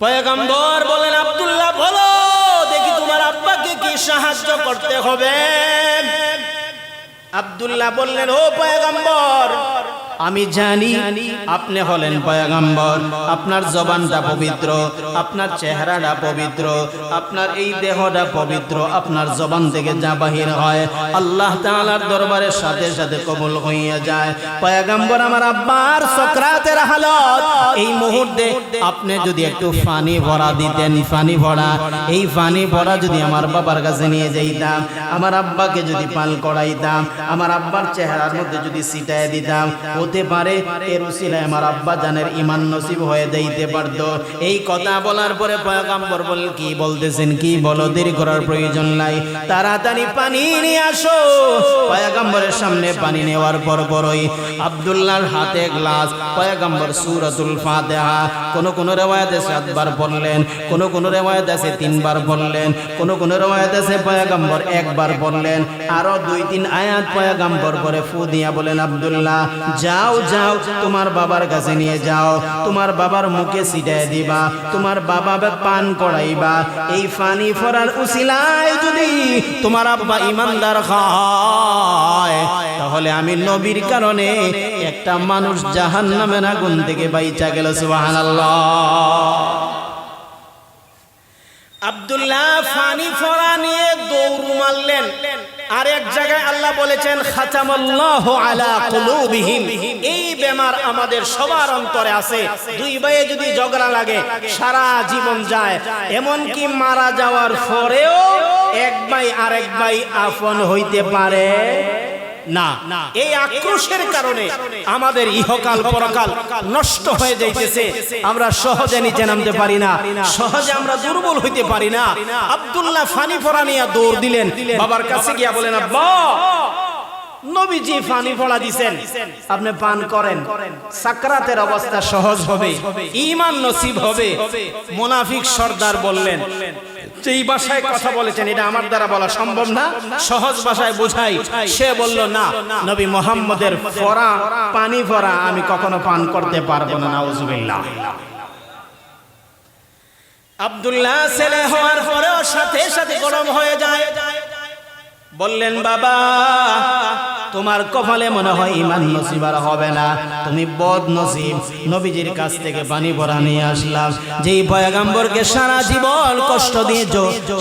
পয়গম্বর বলেন, আব্দুল্লাহ, বলো, দেখি তোমার আব্বাকে কি সাহায্য করতে হবে? আব্দুল্লাহ বললেন, ও পয়গম্বর আমি জানি আপনি হলেন পয়গম্বর। আপনার জবানটা পবিত্র, আপনার চেহারাটা পবিত্র, আপনার এই দেহটা পবিত্র, আপনার জবান থেকে যা বাহির হয়, আল্লাহ তাআলার দরবারের সাথে সাথে কবুল হইয়া যায়। পয়গম্বর আমার আব্বার সকরাতের হালত। এই মুহূর্তে আপনি যদি একটু পানি ভরা দিতেন পানি ভরা, এই পানি ভরা যদি আমার বাবার কাছে নিয়ে যাইতাম, আমার আব্বাকে যদি পাল করাইতাম, আমার আব্বার চেহারার মধ্যে যদি ছিটায় দিতাম হতে পারে আমার আব্বা জানের ইমান নসিব হয়ে যাইতে পারতো। এই কথা বলার পরে পয়গাম্বর বল, কি বলতেছেন, কি বলো? দেরি করার প্রয়োজন নাই। তাড়াতাড়ি পানি নিয়ে আসো। পয়গাম্বরের সামনে পানি নেওয়ার পর পরই আব্দুল্লাহর হাতে গ্লাস, পয়গাম্বর সূরাতুল ফাতিহা। কোন কোন রেওয়ায়াতে সাতবার পড়লেন, কোন কোন রেওয়ায়াত আছে তিনবার বললেন কোন কোন রেওয়ায়াত আছে পয়গাম্বর একবার বললেন আরও দুই তিন আয়াত পয়গাম্বর পরে ফু দিয়া বলেন, আব্দুল্লাহ যাও যাও, তোমার বাবার কাছে নিয়ে যাও। তোমার বাবার মুখে ছিটায় দিবা, তোমার বাবা পান করাইবা। এই পানি ফরার উসিলায় যদি তোমার আব্বা ইমানদার হয়, তাহলে আমি নবীর কারণে একটা মানুষ জাহান নামের আগুন থেকে বাইচা গেল, সুবহানাল্লাহ। আব্দুল্লাহ ফানি ফরা নিয়ে দৌড় মারলেন। আর এক জায়গায় আল্লাহ বলেছেন, খাতামাল্লাহ আলা কুলুবিহিম। এই বেমার আমাদের সবার অন্তরে আছে। দুই ভাইয়ে যদি ঝগড়া লাগে, সারা জীবন যায়। এমন কি মারা যাওয়ার পরেও এক ভাই আরেক ভাই আপন হইতে পারে। না। এই আক্রোশের কারণে আমাদের ইহকাল পরকাল নষ্ট হয়ে যাইতেছে। আমরা সহজে নিচে নামতে পারি না। সহজে আমরা দুর্বল হইতে পারি না। আব্দুল্লাহ ফানি ফরা নিয়ে দৌড় দিলেন। বাবার কাছে গিয়া বলেন আব্বা! নবীজি পানি ফোড়া দিছেন। আপনি পান করেন। সাকরাতের অবস্থা সহজ হবে। ঈমান নসিব হবে। মুনাফিক সর্দার বললেন। যেই ভাষায় কথা বলেছেন, এটা আমার দ্বারা বলা সম্ভব না। সহজ ভাষায় বোঝাই। সে বলল, না, নবী মোহাম্মদের ফরা, পানি ফরা আমি কখনো পান করতে পারব না, নাউজুবিল্লাহ। আব্দুল্লাহ ছেলে হওয়ার পরেও সাথে সাথে গরম হয়ে যায়। বললেন, বাবা তোমার কপালে মনে হয় ইমান নসিবার হবে না। তুমি বদ নসিব। নবীজির কাছ থেকে পানি ভরা নিয়ে আসলাম। যেই পয়গাম্বরকে সারা জীবন কষ্ট দিয়েছ,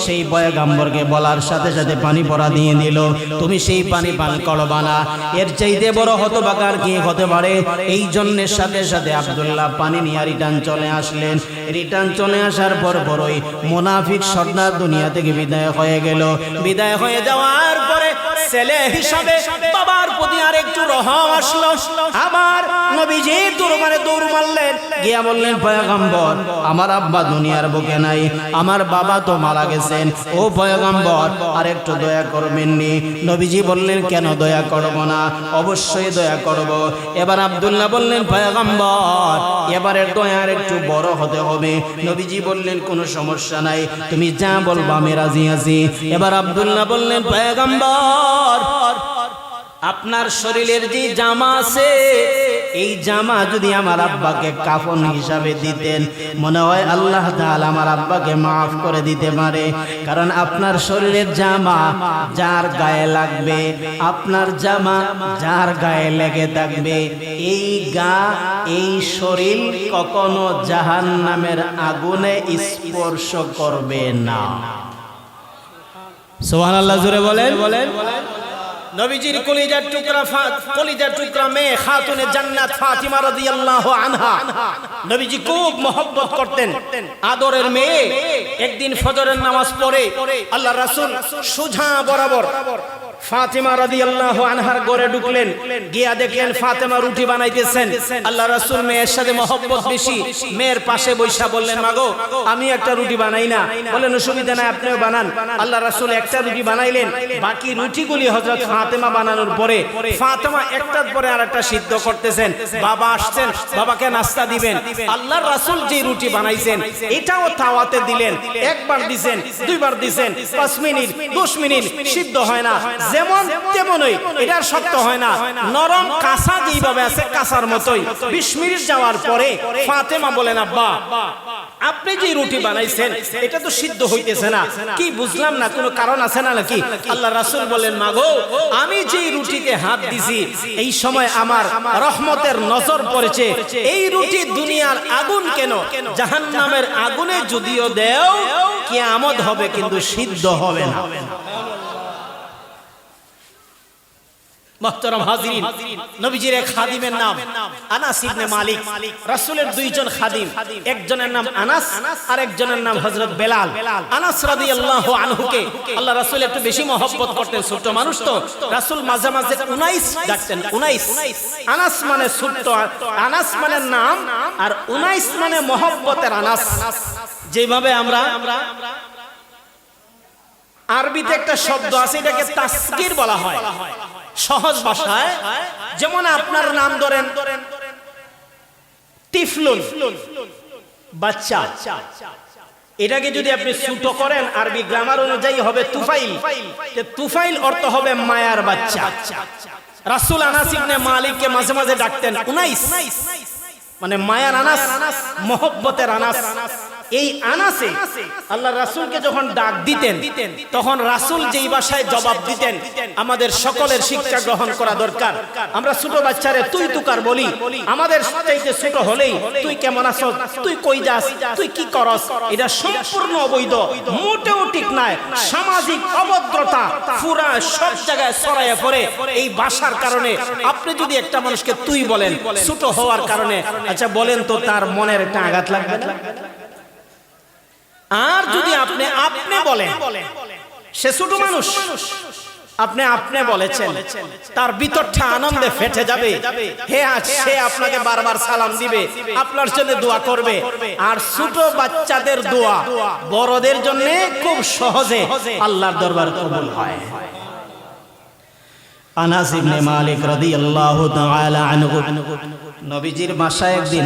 সেই পয়গাম্বরকে বলার সাথে সাথে পানি ভরা দিয়ে দিল। তুমি সেই পানি পান করবা না। এর চাইতে বড় হতবাকার কি হতে পারে? এই জন্যের সাথে সাথে আবদুল্লাহ পানি নিয়ে রিটার্ন চলে আসলেন। রিটার্ন চলে আসার পর পরই মোনাফিক সর্দার দুনিয়া থেকে বিদায় হয়ে গেল। বিদায় হয়ে যাওয়ার পরে ছেলে হিসাবে বাবার প্রতি আর একটু রহম আসলো। আবার নবীজি দরবারে দৌড় মারলেন। গিয়া বললেন, পয়গম্বর, আমার আব্বা দুনিয়ার বুকে নাই, আমার বাবা তো মারা গেছেন। ও পয়গম্বর আর একটু দয়া করবেন নি। নবীজি বললেন, কেন দয়া করব না? অবশ্যই দয়া করব। এবার আব্দুল্লাহ বললেন, পয়গম্বর এবারে দয়ার একটু বড় হতে হবে। নবীজি বললেন, কোনো সমস্যা নাই, তুমি যা বলবা আমি রাজি আছি। এবার আব্দুল্লাহ বললেন, পয়গম্বর আপনার শরীরের যে জামা আছে এই জামা যদি আমার আব্বাকে কাফন হিসাবে দিতেন মনে হয় আল্লাহ তাআলা আমার আব্বাকে মাফ করে দিতে পারে। কারণ আপনার শরীরের জামা যার গায়ে লাগবে আপনার জামা যার গায়ে লেগে থাকবে। এই গা এই শরীর কখনো জাহান নামের আগুনে স্পর্শ করবে না। সোহান আল্লাহ জুড়ে বলেন। বলেন। নবীজির কলিজার টুকরা কলিজার টুকরা মেয়ে খাতুনে জান্নাত ফাতিমা রাদিয়াল্লাহু আনহা। নবীজি খুব মহব্বত করতেন। আদরের মেয়ে একদিন ফজরের নামাজ পড়ে আল্লাহ রাসূল সুজা বরাবর ফাতিমা রাদিয়াল্লাহু আনহার ঘরে ঢুকলেন, গিয়া দেখলেন ফাতেমা রুটি বানাইতেছেন। আল্লাহ রাসূল মেয়ের সাথে মহব্বত বেশি। মেয়ের পাশে বৈশা বললেন, মাগো, আমি একটা রুটি বানাই না। অসুবিধা নাই, আপনিও বানান। আল্লাহ রাসূল একটা রুটি বানাইলেন। বাকি রুটিগুলি হযরত ফাতেমা বানানোর পরে ফাতেমা একটার পরে আরেকটা সিদ্ধ করতেছেন। বাবা আসছেন, বাবাকে নাস্তা দিবেন। আল্লাহর রাসূল যে রুটি বানাইছেন, এটাও তাওয়াতে দিলেন। একবার দিছেন, দুইবার দিছেন, পাঁচ মিনিট, দশ মিনিট, সিদ্ধ হয় না। যেমন তেমনই এটার শক্ত হয় না। নরম কাঁচা যেইভাবে আছে, কাঁচার মতোই। বিশ মিনিট যাওয়ার পরে ফাতেমা বলেন, আব্বা, আপনি যে রুটি বানাইছেন, এটা তো সিদ্ধ হইতেছে না। কি বুঝলাম না, কোনো কারণ আছে না নাকি? আল্লাহ রাসুল বলেন, মাগো, আমি যে রুটিতে হাত দিছি, এই সময় আমার রহমতের নজর পড়েছে। এই রুটি দুনিয়ার আগুন কেন? জাহান্নামের আগুনে যদিও দেও, কিয়ামত হবে কিন্তু সিদ্ধ হবে না। মহতরম নবীজির এক খাদিমের নাম আনাস ইবনে মালিক, রাসূলের দুইজন খাদিম, একজনের নাম আনাস আর একজনের নাম হযরত বেলাল। আনাস রাদিয়াল্লাহু আল্লাহ রাসূল একটু বেশি করতেন ছোট মানুষ তো। রাসূল মাঝে মাঝে উনাইস ডাকতেন, উনাইস। আনাস মানে ছোট্ট, আনাস মানে নাম আর উনাইস মানে আনাস। যেভাবে আমরা আরবিতে একটা শব্দ আছে, এটাকে তাসগির বলা হয়। সহজ ভাষায়, যেমন আপনার নাম ধরেন বাচ্চা। এটাকে যদি আপনি ছোট করেন, আরবি গ্রামার অনুযায়ী হবে তুফাইল। তুফাইল অর্থ হবে মায়ার বাচ্চা। রাসুল আনাস মালিককে মাঝে মাঝে ডাকতেন উনাইস। মানে মায়ার আনাস, মহব্বতের আনাস। এই আনাসে আল্লাহ রাসূলকে যখন ডাক দিতেন, তখন রাসূল যেই ভাষায় জবাব দিতেন, আমাদের সকলের শিক্ষা গ্রহণ করা দরকার। আমরা ছোট বাচ্চারে তুই তুকার বলি, আমাদের চাইতে ছোট হলেই তুই কেমন আছো, তুই কই যাস, তুই কি করস, এটা সম্পূর্ণ অবৈধ, মোটেও ঠিক নয় সামাজিক অভদ্রতা পুরা সব জায়গায় ছড়াইয়া পড়ে। এই ভাষার কারণে আপনি যদি একটা মানুষকে তুই বলেন, ছোট হওয়ার কারণে আচ্ছা বলেন তো তার মনের একটা আঘাত লাগবে আর যদি আপনি আপনি বলেন, সে ছোট মানুষ, আপনি আপনি বলেছেন, তার ভিতরটা আনন্দে ফেটে যাবে। হে, আজ সে আপনাকে বারবার সালাম দিবে, আপনার জন্য দোয়া করবে। আর ছোট বাচ্চাদের দোয়া বড়দের জন্য খুব সহজে আল্লাহর দরবার কবুল হয়। আনাস ইবনে মালিক রাদিয়াল্লাহু তাআলা আনহু নবীজির বাসায় একদিন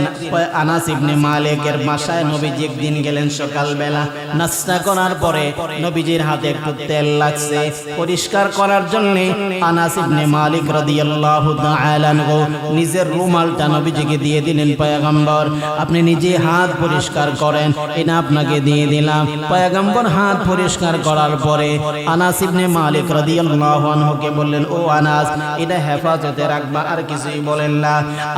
আনাস ইবনে মালিকের বাসায় নবীজি একদিন গেলেন সকালবেলা। নাস্তা করার পরে নবীজির হাতে একটু তেল লাগছে। পরিষ্কার করার জন্য আনাস ইবনে মালিক রাদিয়াল্লাহু তাআলা আনহু নিজের রুমালটা নবীজিকে দিয়ে দিলেন, পয়গম্বর, আপনি নিজে হাত পরিষ্কার করেন, এটা আপনাকে দিয়ে দিলাম। পয়গম্বর হাত পরিষ্কার করার পরে আনাস ইবনে মালিক রাদিয়াল্লাহু আনহুকে বললেন, ও আনাস, এটা হেফাজতে রাখবা, আর কিছুই বলেন না।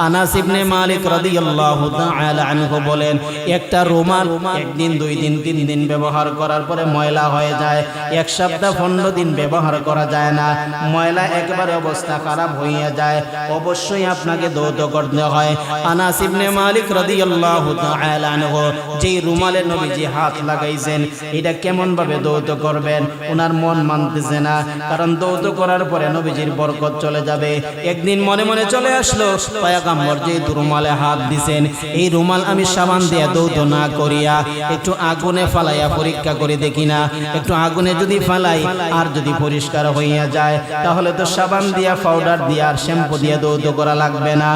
আনাস ইবনে মালিক রাদিয়াল্লাহু তাআলা আনহু বলেন, একটা রুমাল একদিন, দুই দিন, তিন দিন ব্যবহার করার পরে ময়লা হয়ে যায়। এক সপ্তাহ, পনেরো দিন ব্যবহার করা যায় না। ময়লা একবারে অবস্থা খারাপ হইয়া যায়। অবশ্যই আপনাকে দৌত করতে হয়। আনাস ইবনে মালিক রাদিয়াল্লাহু তাআলা আনহু যেই রুমালে নবীজি হাত লাগাইছেন, এটা কেমন ভাবে দৌত করবেন? ওনার মন মানতেছে না। কারণ দৌত করার পরে নবীজির বরকত চলে যাবে। একদিন মনে মনে চলে আসলো, পয়গম্বর যে রুমালে হাত দিছেন, এই রুমাল আমি সাবান দিয়ে দৌত না করিয়া একটু আগুনে ফালাইয়া পরীক্ষা করে দেখি না। একটু আগুনে যদি ফালাই, আর যদি পরিষ্কার হইয়া যায়, তাহলে তো সাবান দিয়া, পাউডার দিয়া, আর শ্যাম্পু দিয়ে দৌত করা লাগবে না।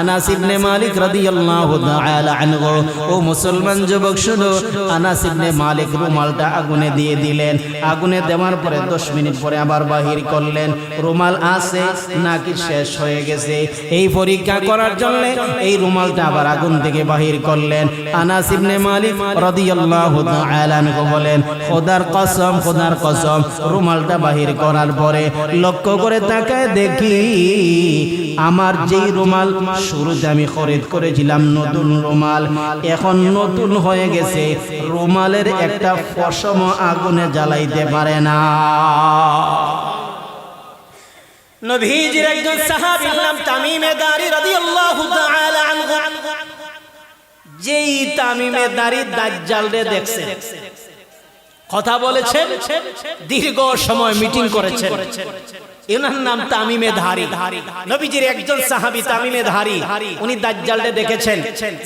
আনাস ইবনে মালিক রাদিয়াল্লাহু তাআলা আনহু, ও মুসলমান যুবক, শুনো। আনাস ইবনে মালিক রুমালটা আগুনে দিয়ে দিলেন। আগুনে দেওয়ার পরে 10 মিনিট পরে আবার বাহির করলেন। রুমাল আছে, নাকি শেষ হয়ে গেছে? এই পরীক্ষা করার জন্য এই রুমালটা আবার আগুন থেকে বাহির করলেন। আনাস ইবনে মালিক রাদিয়াল্লাহু তাআলা বলেন, খোদার কসম খোদার কসম, রুমালটা বাহির করার পরে লক্ষ্য করে তাকায় দেখি, আমার যেই রুমাল, শুরুতে আমি খরিদ করেছিলাম নতুন রুমাল, এখন নতুন হয়ে গেছে, রুমালের একটা ফসম আগুনে জ্বালাইতে পারে না। একজন সাহাবীর নাম তামিমে রাদিয়াল্লাহু তাআলা আনহু। যেই তামিমে দারি দাজ্জালরে দেখছে। কথা বলেছেন, দীর্ঘ সময় মিটিং করেছেন। এনার নাম তামিমে ধারি। নবীজির একজন সাহাবী তামিমে ধারি। উনি দাজ্জালকে দেখেছেন।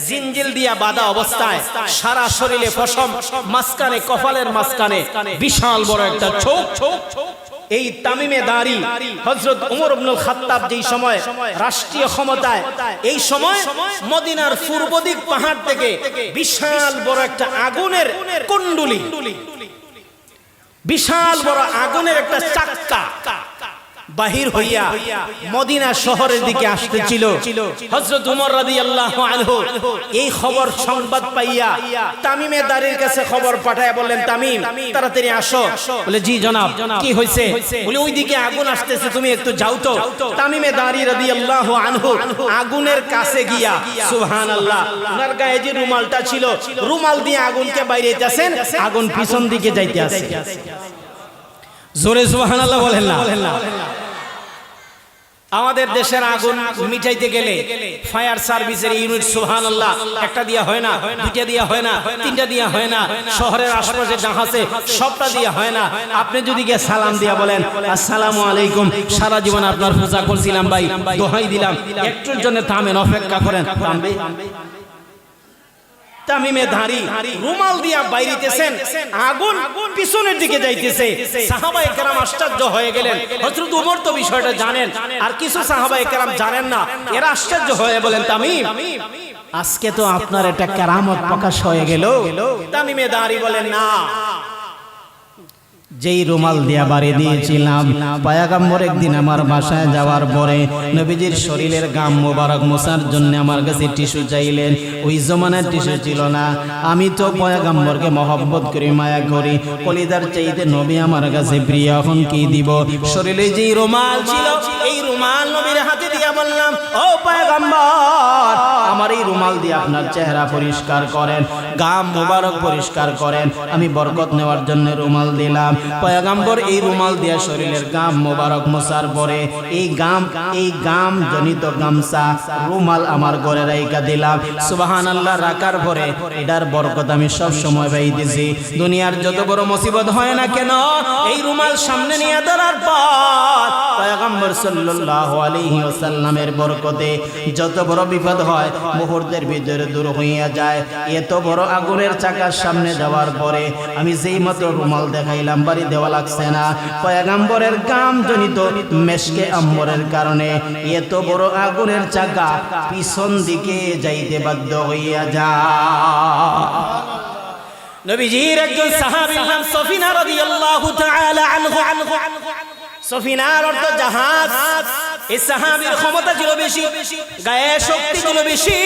জিনজিল দিয়া বাঁধা অবস্থায় সারা শরীরে পশম, মাঝখানে কপালের মাঝখানে বিশাল বড় একটা চোখ। এই তামিমে দাঁড়ি হজরত উমর আব্দুল খাত্তাব যেই সময় রাষ্ট্রীয় ক্ষমতায়, এই সময় মদিনার পূর্ব দিক পাহাড় থেকে বিশাল বড় একটা আগুনের কুণ্ডুলি, বিশাল বড় আগুনের একটা চাক্কা বাহির হইয়া মদিনা শহরের দিকে আসতেছিল। হযরত উমর রাদিয়াল্লাহু আনহু এই খবর সংবাদ পাইয়া তামিমে দারির কাছে খবর পাঠায়, বললেন, তামিম, তাড়াতাড়ি আসো। বলে, জি, জনাব, কি হইছে? বলে, ওইদিকে আগুন আসতেছে, তুমি একটু যাও তো। তামিমে দারি রাদিয়াল্লাহু আনহু আগুনের কাছে গিয়া, সুবহানাল্লাহ। ওনার গায়ে যে রুমালটা ছিল, রুমাল দিয়ে আগুনকে বাইরেতেছেন, আগুন পিছন দিকে যাইতে আছে জোরে সুবহানাল্লাহ বলেন না। আমাদের দেশের আগুন মিটাইতে গেলে ফায়ার সার্ভিসের ইউনিট সুহান আল্লাহ একটা দিয়া হয় না দুইটা দিয়া হয় না তিনটা দিয়া হয় না শহরের আশেপাশে জাহাজে সবটা দিয়া হয় না। আপনি যদি গিয়ে সালাম দিয়া বলেন আসসালামু আলাইকুম। সারা জীবন আপনার পূজা করছিলাম ভাই দোহাই দিলাম। একটুর জন্য থামেন অপেক্ষা করেন। থামবে। তামিমে ধারি রুমাল দিয়া বাইরিতেছেন আগুন পিছনের দিকে যাইতেছে। সাহাবা একরাম আশ্চর্য হয়ে গেলেন। হজরত উমর তো বিষয়টা জানেন। আর কিছু সাহাবা একরাম জানেন না। এরা আশ্চর্য হয়ে বলেন তামিম আজকে তো আপনার এটা কেরামত প্রকাশ হয়ে গেল। তামিমে দাঁড়ি বলেন না যেই রুমাল দিয়া বাড়ি দিয়েছিলাম। পায়াগাম্বর একদিন আমার বাসায় যাওয়ার পরে নবীজির শরীরের গাম মোবারক মোসার জন্য আমার কাছে টিস্যু চাইলেন। ওই জমানার টিস্যু ছিল না। আমি তো পয়াগাম্বরকে মহব্বত করি মায়া করি। কলিদার চাইতে নবী আমার কাছে প্রিয় এখন কি দিব? শরীরে যেই রুমাল ছিল এই রুমাল নবীর হাতে দিয়া বললাম ও এই রুমাল দিয়ে আপনার চেহারা পরিষ্কার করেন, গাম মোবারক পরিষ্কার করেন। আমি বরকত নেওয়ার জন্য রুমাল দিলাম। পয়গাম্বর এই রুমাল দিয়া শরীরের গাম মোবারক মোসার পরে এই গাম এই গাম জনিত গামছা রুমাল আমার ঘরে রাইকা দিলাম। সুবাহান আল্লাহ রাখার পরে এটার বরকত আমি সব সময় পাইতেছি। দুনিয়ার যত বড় মুসিবত হয় না কেন, এই রুমাল সামনে নিয়ে ধরার পর পয়গম্বর সাল্লাল্লাহু আলাইহি ওয়াসাল্লামের বরকতে যত বড় বিপদ হয় মুহূর্তের ভিতরে দূর হইয়া যায়। এত বড় আগুনের চাকার সামনে যাওয়ার পরে আমি যেই মতো রুমাল দেখাইলাম, বাড়ি দেওয়া লাগছে না। পয়গম্বরের গাম জনিত মেশকে আম্বরের কারণে এত বড় আগুনের চাকা পিছন দিকে যাইতে বাধ্য হইয়া যায়। নবীজির একজন সাহাবীর নাম সফিনা রাদিয়াল্লাহু তাআলা আনহু আনহু। সফিনার অর্থ জাহাজ। এই সাহাবীর ক্ষমতা ছিল বেশি, গায়ে শক্তি ছিল বেশি।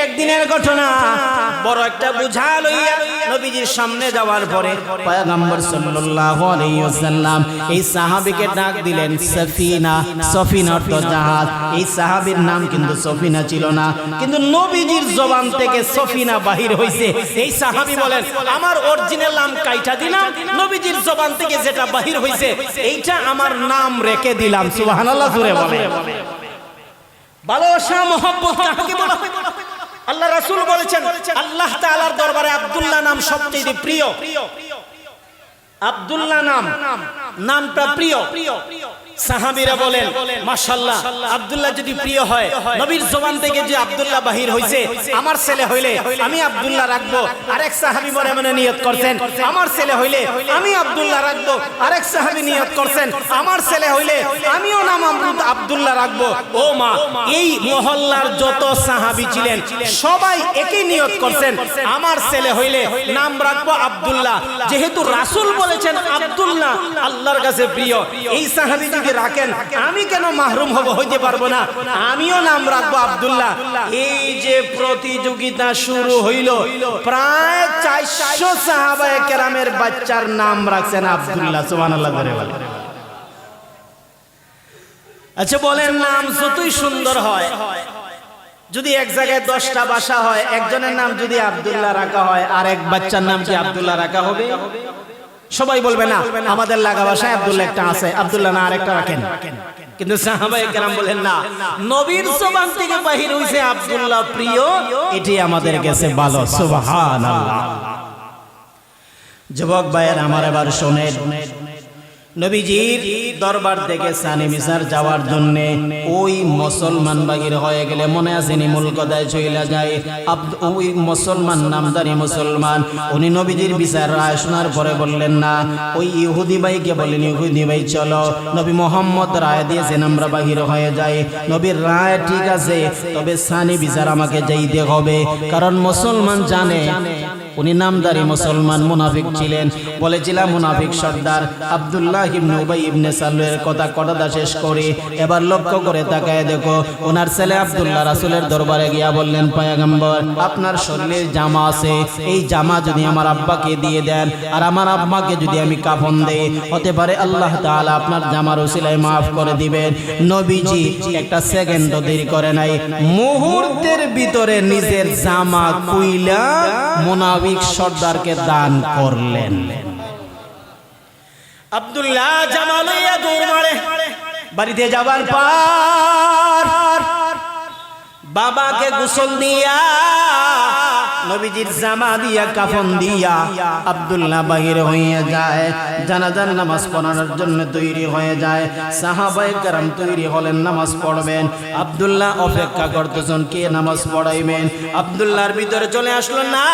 একদিনের ঘটনা, বড় একটা বুঝা লইয়া নবীজির সামনে যাওয়ার পরে পয়গম্বর সাল্লাল্লাহু আলাইহি ওয়াসাল্লাম এই সাহাবীকে ডাক দিলেন, সফিনা সফিনা অর্থ জাহাজ। এই সাহাবীর নাম কিন্তু সফিনা ছিল না। কিন্তু নবীজির জবান থেকে সফিনা বাহির হইছে। এই সাহাবী বলেন, আমার অরিজিনাল নাম কাইটা দিলাম। নবীজির জবান থেকে যেটা বাহির হইছে, এইটা আমার নাম রেখে দিলাম। সুবহানাল্লাহ জুড়ে বলে ভালোবাসা, মহব্বত কাকে বলা হয়? আল্লাহ রাসূল বলেছেন আল্লাহ তাআলার দরবারে আব্দুল্লাহ নাম সবচেয়ে প্রিয়। আব্দুল্লাহ নাম নামটা প্রিয়। সাহাবীরা বলেন মাশাআল্লাহ আব্দুল্লাহ যদি প্রিয় হয় নবীর জবান থেকে যে আব্দুল্লাহ বাহির হইছে আমার ছেলে হইলে আমি আব্দুল্লাহ রাখব আরেক সাহাবী মনে মনে নিয়ত করছেন আমার ছেলে হইলে আমি আব্দুল্লাহ রাখব আরেক সাহাবী নিয়ত করছেন আমার ছেলে হইলে আমিও নাম আব্দু- আব্দুল্লাহ রাখব ও মা এই মহল্লার যত সাহাবী ছিলেন সবাই একই নিয়ত করছেন আমার ছেলে হইলে নাম রাখব আব্দুল্লাহ যেহেতু রাসূল বলেছেন আব্দুল্লাহ আল্লাহর কাছে প্রিয় এই সাহাবী যদি রাখেন? আমি কেন মাহরুম হব হইতে পারব না? আমিও নাম রাখব আব্দুল্লাহ। এই যে প্রতিযোগিতা শুরু হইল, প্রায় চারশো সাহাবায়ে কেরামের বাচ্চার নাম রাখছেন আব্দুল্লাহ বলে আচ্ছা বলেন, নাম যতই সুন্দর হয়, যদি এক জায়গায় দশটা বাসা হয়, একজনের নাম যদি আব্দুল্লাহ রাখা হয় আর এক বাচ্চার নাম কি আবদুল্লাহ রাখা হবে? সবাই বলবে না আমাদের লাগা বাসায় আব্দুল্লাহ একটা আছে আব্দুল্লাহ না আরেকটা রাখেন। কিন্তু সাহাবায়ে কেরাম বলেন না নবীর সোবান থেকে বাহির হইছে আব্দুল্লাহ প্রিয় এটি আমাদের কাছে ভালো সুবহানাল্লাহ। যুবক ভাইয়ের আমার এবার শোনেন। নবীজির দরবার থেকে সানি মিসার যাওয়ার জন্য ওই মুসলমান বাগির হয়ে গেলে মনে আছে নি মুলকদায় চইলা যায়? ওই মুসলমান, নামদারি মুসলমান, উনি নবীজির বিচার রায় শোনার পরে বললেন, না, ওই ইহুদি ভাইকে বলেন, ইহুদি ভাই, চলো। নবী মোহাম্মদ রায় দিয়েছেন, আমরা বাহির হয়ে যাই। নবীর রায় ঠিক আছে, তবে সানি বিচার আমাকে যাইতে হবে, কারণ মুসলমান জানে উনি নামদারি মুসলমান মুনাফিক ছিলেন। বলেছিলাম, মুনাফিক সর্দার, আব্দুল্লাহ ইবনে উবাই ইবনে সালুয়ের কথা কটাদা শেষ করে। এবার লক্ষ্য করে তাকায় দেখো, ওনার ছেলে আব্দুল্লাহ রাসূলের দরবারে গিয়া বললেন, পয়গম্বর, আপনার শরীরে জামা আছে। এই জামা যদি আমার আব্বাকে দিয়ে দেন, আর আমার আব্বাকে যদি আমি কাফন দেই, হতে পারে আল্লাহ তাআলা আপনার জামার উসিলায় মাফ করে দিবেন। নবীজি একটা সেকেন্ড দেরি করে নাই। মুহূর্তের ভিতরে নিজের জামা কুইলা মুনাফিক সর্দারকে দান করলেন। আব্দুল্লাহ জামা লইয়া দৌড় মারে। বাড়িতে যাবার পর বাবাকে গোসল দিয়া নবীজির জামা দিয়া, কাফন দিয়া আব্দুল্লাহ বাহির হইয়া যায়। জানাজার নামাজ পড়ানোর জন্য তৈরি হয়ে যায়। সাহাবাই কারাম তৈরি হলেন, নামাজ পড়বেন। আব্দুল্লাহ অপেক্ষা করতেছেন, কে নামাজ পড়াইবেন? আব্দুল্লাহর ভিতরে চলে আসলো, না,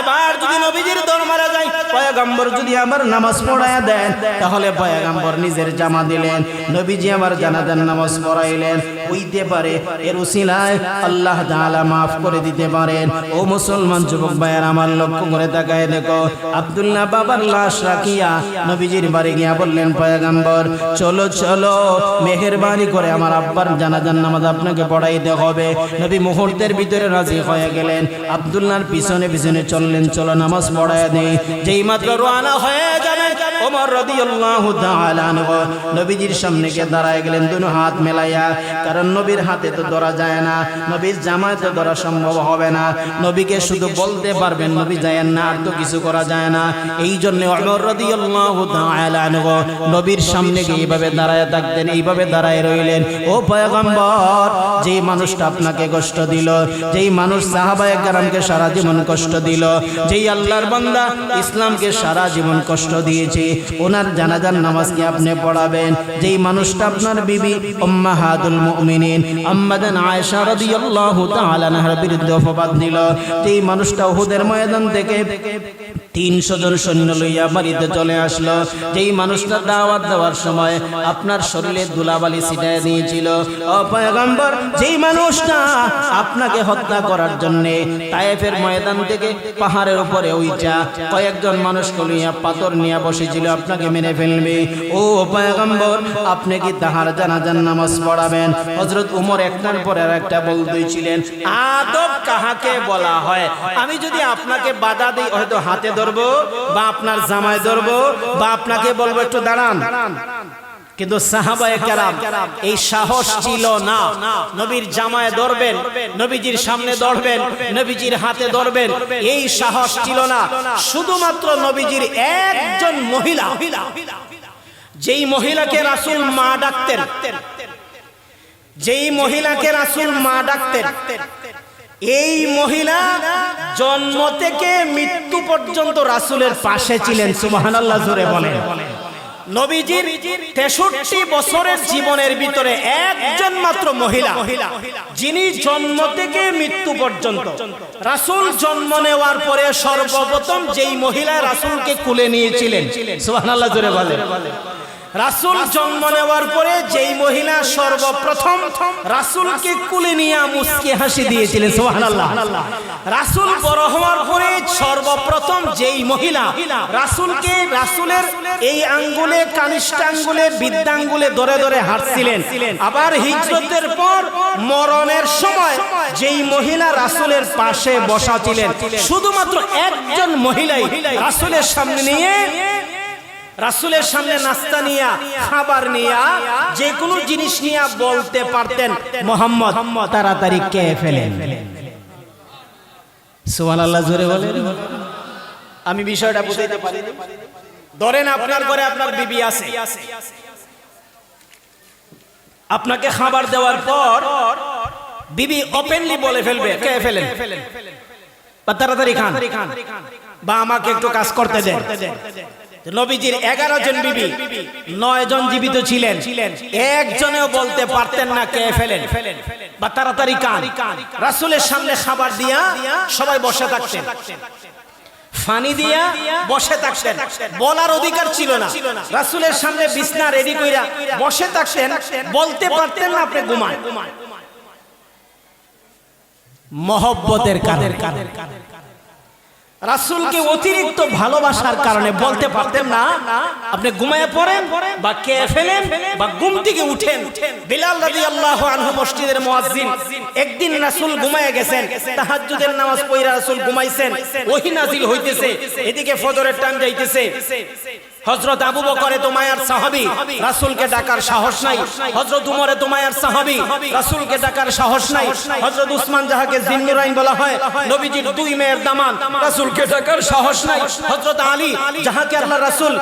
এবার যদি নবীজির দরবারে যাই পয়গম্বর যদি আমার নামাজ পড়ায় দেন, তাহলে পয়গম্বর নিজের জামা দিলেন। নবীজি আমার জানাজার নামাজ পড়াইলেন। হইতে পারে, এর উসিলায় আল্লাহ তাআলা মাফ করে দিতে পারেন। ও মুসলমান যুবক ভাইয়ের, আমার লক্ষ্য করে তাকায় দেখো। আব্দুল্লাহ বাবার লাশ রাখিয়া নবীজির বাড়ি গিয়া বললেন, পয়গম্বর, চলো চলো, মেহেরবানি করে আমার আব্বার জানাজান নামাজ আপনাকে পড়াইতে হবে। নবী মুহূর্তের ভিতরে রাজি হয়ে গেলেন। আবদুল্লাহর পিছনে পিছনে চললেন, চলো, নামাজ পড়ায় দেই। যেই মাত্র রানা হয়ে যাবে ওমর নবীজির সামনে গিয়ে দাঁড়ায় গেলেন, দুনো হাত মেলাইয়া। কারণ নবীর হাতে তো ধরা যায় না, নবীর জামায় তো ধরা সম্ভব হবে না। নবীকে শুধু বলতে পারবেন, নবী যায় না, আর তো কিছু করা যায় না। এই জন্য নবীর সামনে গিয়ে এইভাবে দাঁড়ায় থাকতেন, এইভাবে দাঁড়ায় রইলেন। ও পয়গম্বর, যেই মানুষটা আপনাকে কষ্ট দিল, যেই মানুষ সাহাবায়ে কেরামকে সারা জীবন কষ্ট দিল, যেই আল্লাহর বান্দা ইসলামকে সারা জীবন কষ্ট দিয়েছে ওনার জানাজার নামাজ কি আপনি পড়াবেন? যেই মানুষটা আপনার বিবি, উম্মাহাতুল মুমিনিন। আম্মাদান আয়েশা রাদিয়াল্লাহু তাআলা আনহার বিরুদ্ধে অপবাদ দিল। যেই মানুষটা উহুদের ময়দান থেকে তিনশো জন সৈন্য লইয়া বাড়িতে চলে আসলো। যেই মানুষটা দাওয়াত দেওয়ার সময় আপনার শরীরে দুলাবালি ছিটায় দিয়েছিল। অপয়গম্বর যেই মানুষটা আপনাকে হত্যা করার জন্য তায়েফের ময়দান থেকে পাহাড়ের উপরে উইচা কয়েকজন মানুষকে লইয়া পাথর নিয়ে বসেছিল আপনাকে মেরে ফেলবে। ও পয়গম্বর, আপনি কি তাহার জানাজান নামাজ পড়াবেন? হজরত উমর একটার পর আর একটা বলতেই ছিলেন আদব কাহাকে বলা হয়? আমি যদি আপনাকে বাধা দিই, হয়তো হাতে ধরবো বা আপনার জামায় ধরবো বা আপনাকে বলব, একটু দাঁড়ান। কিন্তু সাহাবায়ে কেরাম, এই সাহস ছিল না। নবীর জামায় ধরবেন নবীজির সামনে ধরবেন নবীজির হাতে ধরবেন এই সাহস ছিল না। শুধুমাত্র নবীজির একজন মহিলা। যেই মহিলাকে রাসূল মা ডাকতেন, যেই মহিলাকে রাসূল মা ডাকতেন, এই মহিলা জন্ম থেকে মৃত্যু পর্যন্ত রাসূলের পাশে ছিলেন, সুবহানাল্লাহ জোরে বলেন। নবীজির তেষট্টি বছরের জীবনের ভিতরে একজন মাত্র মহিলা, যিনি জন্ম থেকে মৃত্যু পর্যন্ত রাসুল জন্ম নেওয়ার পরে সর্বপ্রথম যেই মহিলা রাসুলকে কুলে নিয়েছিলেন, সুবহানাল্লাহ জোরে বলেন। রাসূল জন্ম নেওয়ার পরে যেই মহিলা সর্বপ্রথম রাসূলকে কুলে নিয়ে মুস্কি হাসি দিয়েছিলেন রাসূল বড় হওয়ার পরে সর্বপ্রথম যেই মহিলা রাসূলকে রাসূলের এই আঙ্গুলে কানিষ্ঠ আঙ্গুলে বৃদ্ধাঙ্গুলে ধরে ধরে হাঁটছিলেন। আবার হিজরতের পর মরণের সময় যেই মহিলা রাসূলের পাশে বসা ছিলেন শুধুমাত্র একজন মহিলাই রাসূলের সামনে নিয়ে রাসুলের সামনে নাস্তা নিয়া, খাবার নিয়া যে কোনো জিনিস নিয়া বলতে পারতেন, মোহাম্মদ, তাড়াতাড়ি কে ফেলেন। সুমান আল্লাহ জোরে বলেন। আমি বিষয়টা বুঝাইতে পারি। ধরেন আপনার ঘরে আপনার বিবি আছে। আপনাকে খাবার দেওয়ার পর বিবি ওপেনলি বলে ফেলবে কে ফেলেন। বা তাড়াতাড়ি খান। বা আমাকে একটু কাজ করতে দেন। নবীজির এগারো জন বিবি, নয় জন জীবিত ছিলেন। একজনেও বলতে পারতেন না কে ফেলেন। বা তাড়াতাড়ি কান। রাসুলের সামনে খাবার দিয়া সবাই বসে থাকতেন। ফানি দিয়া বসে থাকতেন। বলার অধিকার ছিল না। রাসুলের সামনে বিছনা রেডি কইরা বসে থাকতেন। বলতে পারতেন না আপনি ঘুমান। মহব্বতের কাদের কাদের রাসূলকে অতিরিক্ত ভালোবাসার কারণে বলতে পারতেন না। আপনি ঘুমায় পড়েন বা কে ফেলেন বা ঘুম থেকে উঠেন। বিলাল রাদিয়াল্লাহু আনহু মসজিদের মুয়াজ্জিন। একদিন রাসূল ঘুমায় গেছেন। তাহাজ্জুদের নামাজ পড়ে রাসুল ঘুমাইছেন। ওহী নাজিল হইতেছে। এদিকে ফজরের টাইম যাইতেছে। হযরত আবু বকর এত মায়ার সাহাবী, রাসূলকে ডাকার সাহস নাই। হযরত উমর এত মায়ার সাহাবী, রাসূলকে ডাকার সাহস নাই। হযরত উসমান যাহাকে জিন্নুরাইন বলা হয়, নবীজির দুই মেয়ের দামান, রাসূলকে ডাকার সাহস নাই। হযরত আলী যাহাকে আল্লাহ রাসূল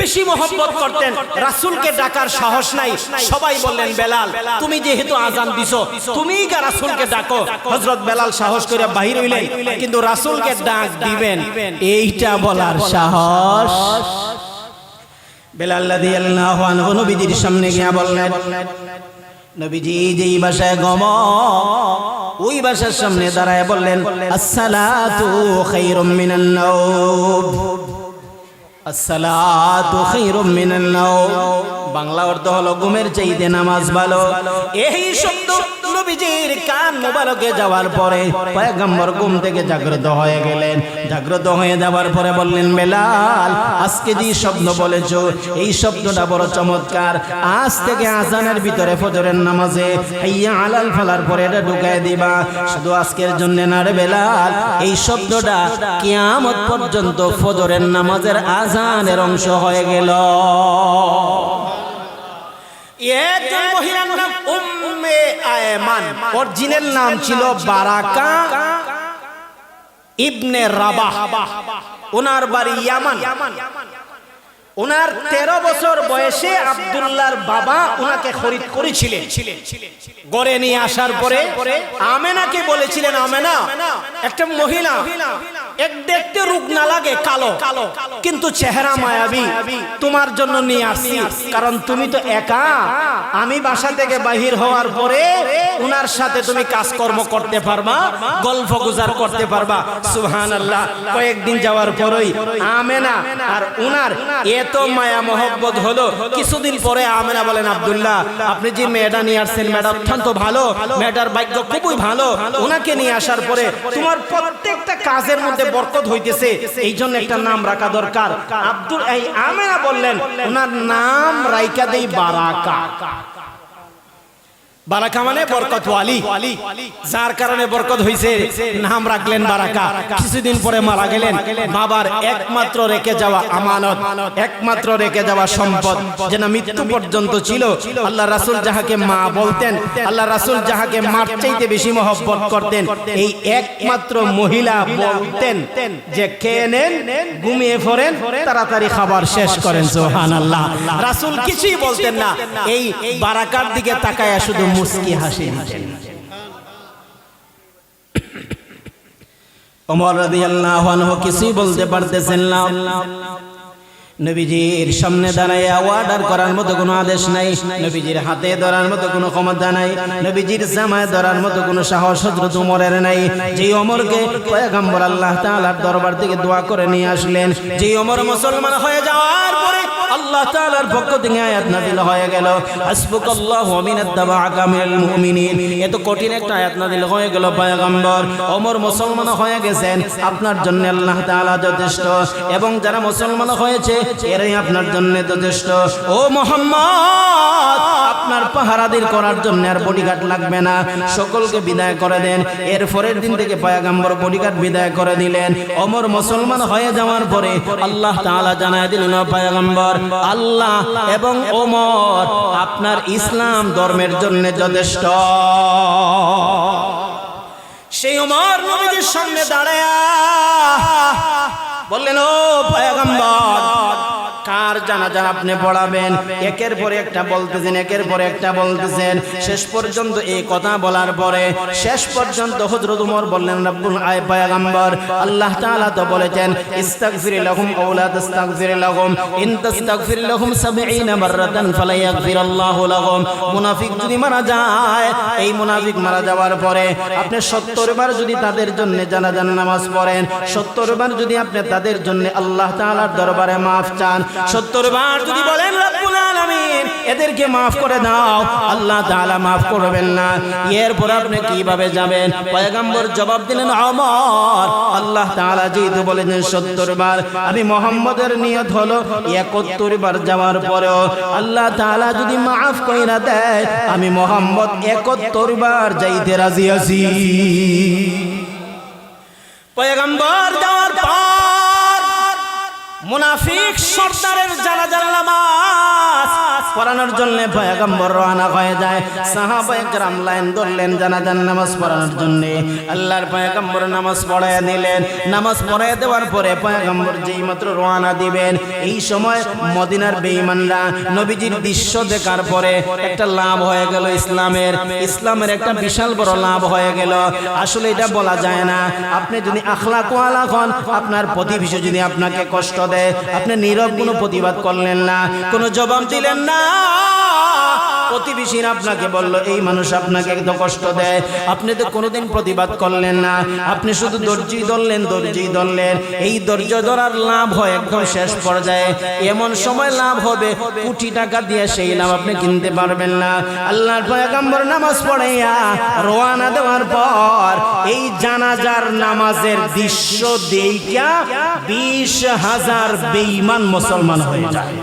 বেশি মহব্বত করতেন, রাসূলকে ডাকার সাহস নাই। সবাই বললেন, বেলাল, তুমি যেহেতু আজান দিছো, তুমিই গা রাসূলকে ডাকো। হযরত বেলাল সাহস করে বাহির হইলেন, কিন্তু রাসূলকে ডাক দিবেন, এইটা বলার সাহস। বেলাল রাদিয়াল্লাহু আনহু নবীজির সামনে গিয়া বললেন, নবীজি যেই বাসায় গম, ওই বাসার সামনে দাঁড়ায় বললেন, আসসালাতু খায়রুম মিনান নাওম। আসসালাতু খায়রুম মিনান নাওম। বাংলা অর্থ হলো ঘুমের চাইতে নামাজ ভালো। এই শব্দ নবীজির কান মোবারকে যাওয়ার পরে পয়গম্বর ঘুম থেকে জাগ্রত হয়ে গেলেন। জাগ্রত হয়ে যাওয়ার পরে বললেন, বেলাল, আজকে যে শব্দ বলেছ, এই শব্দটা বড় চমৎকার। আজ থেকে আজানের ভিতরে ফজরের নামাজে হাইয়া আলাল ফালার পরে এটা ঢুকায় দিবা। শুধু আজকের জন্য না রে বেলাল, এই শব্দটা কিয়ামত পর্যন্ত ফজরের নামাজের আজানের অংশ হয়ে গেল। একজন মহিলার নাম উম্মে আয়মান। অরিজিনাল নাম ছিল বারাকা ইবনে রাবাহ। ওনার বাড়ি ইয়ামান। ওনার তেরো বছর বয়সে আব্দুল্লাহর বাবা ওনাকে খরিদ করেছিলেন। গড়ে নিয়ে আসার পরে আমেনাকে বলেছিলেন আমেনা একটা মহিলা এক দেখতে রূপ না লাগে কালো কালো কিন্তু চেহারা মায়াবী তোমার জন্য নিয়ে আসছি। কারণ তুমি তো একা। আমি বাসা থেকে বাহির হওয়ার পরে উনার সাথে তুমি কাজকর্ম করতে পারবা গল্প গুজার করতে পারবা। সুহান আল্লাহ কয়েকদিন যাওয়ার পরই আমেনা আর উনার এত মায়া মহব্বত হলো। কিছুদিন পরে আমেনা বলেন, আবদুল্লাহ, আপনি যে মেয়েটা নিয়ে আসছেন, মেয়েটা অত্যন্ত ভালো। মেয়েটার ভাগ্য খুবই ভালো। ওনাকে নিয়ে আসার পরে তোমার প্রত্যেকটা কাজের মধ্যে বরকত হইতেছে। এই জন্য একটা নাম রাখা দরকার। আব্দুল এই আমেনা বললেন, ওনার নাম রাইকা দেই বারাকা। বারাকা মানে বরকত ওয়ালি। যার কারণে বরকত হইছে নাম রাখলেন বারাকা। কিছুদিন পরে মারা গেলেন। বাবার একমাত্র রেখে যাওয়া আমানত। একমাত্র রেখে যাওয়া সম্পদ। যেন মৃত্যু পর্যন্ত ছিল। আল্লাহ রাসূল যাহাকে মা বলতেন আল্লাহ রাসূল যাহাকে মার চাইতে বেশি মহব্বত করতেন এই একমাত্র মহিলা বলতেন যে খেয়ে নেন ঘুমিয়ে পড়েন তাড়াতাড়ি খাবার শেষ করেন। সুবহানাল্লাহ। রাসূল কিছুই বলতেন না। এই বারাকার দিকে তাকায়া শুধু মুস্কি হাসি দিতেন। ওমর রাদিয়াল্লাহু আনহু কিছুই বলতে পারতেছেন না। নবীজির সামনে দাঁড়াইয়া অর্ডার করার মতো কোনো আদেশ নাই, নবীজির হাতে ধরার মতো কোনো ক্ষমতা নাই, নবীজির জামায় ধরার মতো কোনো সাহস হযরত ওমরের নাই। যে ওমরকে পয়গম্বর আল্লাহ তাআলার দরবার থেকে দোয়া করে নিয়ে আসলেন যে ওমর মুসলমান হয়ে যাওয়ার পরে আল্লাহ তাআলার পক্ষ থেকে আয়াত নাযিল হয়ে গেল। হাসবুকাল্লাহু মিনাত তাবাআকা মুমিনিন। এত কঠিন একটা আয়াত নাযিল হয়ে গেল পয়গম্বর। ওমর মুসলমান হয়ে গেছেন, আপনার জন্য আল্লাহ তাআলা যথেষ্ট। এবং যারা মুসলমান হয়েছে, এরাই আপনার জন্য যথেষ্ট। ও মোহাম্মদ, আপনার পাহারাদির করার জন্য আর বডিগার্ড লাগবে না। সকলকে বিদায় করে দেন। এর পরের দিন থেকে পয়গম্বর বডিগার্ড বিদায় করে দিলেন। ওমর মুসলমান হয়ে যাওয়ার পরে আল্লাহ তাআলা জানায় দিলেন পয়গম্বর আল্লাহ এবং ওমর আপনার ইসলাম ধর্মের জন্য যথেষ্ট। সেই ওমর নবীদের সামনে দাঁড়ায়া বললেন, ও পয়গম্বর কার জানাজা আপনি পড়াবেন? একের পরে একটা বলতেছেন, একের পরে একটা বলতেছেন। শেষ পর্যন্ত এই কথা বলার পরে, শেষ পর্যন্ত হযরত ওমর বললেন, রব্বুল আয় পয়গম্বর, আল্লাহ তাআলা তো বলেছেন, ইস্তাগফির লাহুম আও লা তাস্তাগফির লাহুম। ইন তাস্তাগফির লাহুম 70 মাররাতান ফালা ইয়াগফিরাল্লাহু লাহুম। মুনাফিক যদি মারা যায়, এই মুনাফিক মারা যাওয়ার পরে আপনি 70 বার যদি তাদের জন্য জানাজার নামাজ পড়েন 70 বার যদি আপনি তাদের জন্য আল্লাহ তাআলার দরবারে মাফ চান সত্তর বার যদি বলেন রব্বুল আলামিন, এদেরকে মাফ করে দাও। আল্লাহ তাআলা মাফ করবেন না। এরপর আপনি কীভাবে যাবেন? পয়গম্বর জবাব দিলেন, অমর। আল্লাহ তাআলা যেহেতু বলেছেন সত্তর বার আমি মোহাম্মদের নিয়ত হলো একাত্তর বার যাওয়ার পরেও আল্লাহ তাআলা যদি মাফ কইরা দেয়, আমি মোহাম্মদ একাত্তর বার যাইতে রাজি আছি। পয়গম্বর যাওয়ার পর মুনাফিক সর্দারের জানাজার নামাজ পড়ানোর জন্য পয়গম্বর রওনা হয়ে যায় সাহাবায়ে کرام লাইন ধরলেন জানাজার নামাজ পড়ানোর জন্য আল্লাহর পয়গম্বর নামাজ পড়ায় দিলেন নামাজ পড়ায় দেওয়ার পরে পয়গম্বর যেই মাত্র রওনা দিবেন এই সময় মদিনার বেঈমানরা নবীজির দৃশ্য দেখার পরে একটা লাভ হয়ে গেল ইসলামের ইসলামের একটা বিশাল বড় লাভ হয়ে গেল আসলে এটা বলা যায় না আপনি যদি আখলাক ওয়ালা হন আপনার প্রতিবেশী যদি আপনাকে কষ্ট দেয় আপনি নীরব কোনো প্রতিবাদ করলেন না কোনো জবাব দিলেন না। প্রতিবেশীরা আপনাকে বলল, এই মানুষ আপনাকে একদম কষ্ট দেয়। আপনি তো কোনোদিন প্রতিবাদ করলেন না। আপনি শুধু দর্জি ধরলেন দর্জি ধরলেন। এই ধৈর্য ধরার লাভ হয় একদম শেষ পর্যায়ে। এমন সময় লাভ হবে। কোটি টাকা দিয়ে সেই লাভ আপনি কিনতে পারবেন না। আল্লাহর পয়গম্বর নামাজ পড়াইয়া রোয়ানা দেওয়ার পর এই জানাজার নামাজের দৃশ্য দেইকা বিশ হাজার বেঈমান মুসলমান হয়ে যায়।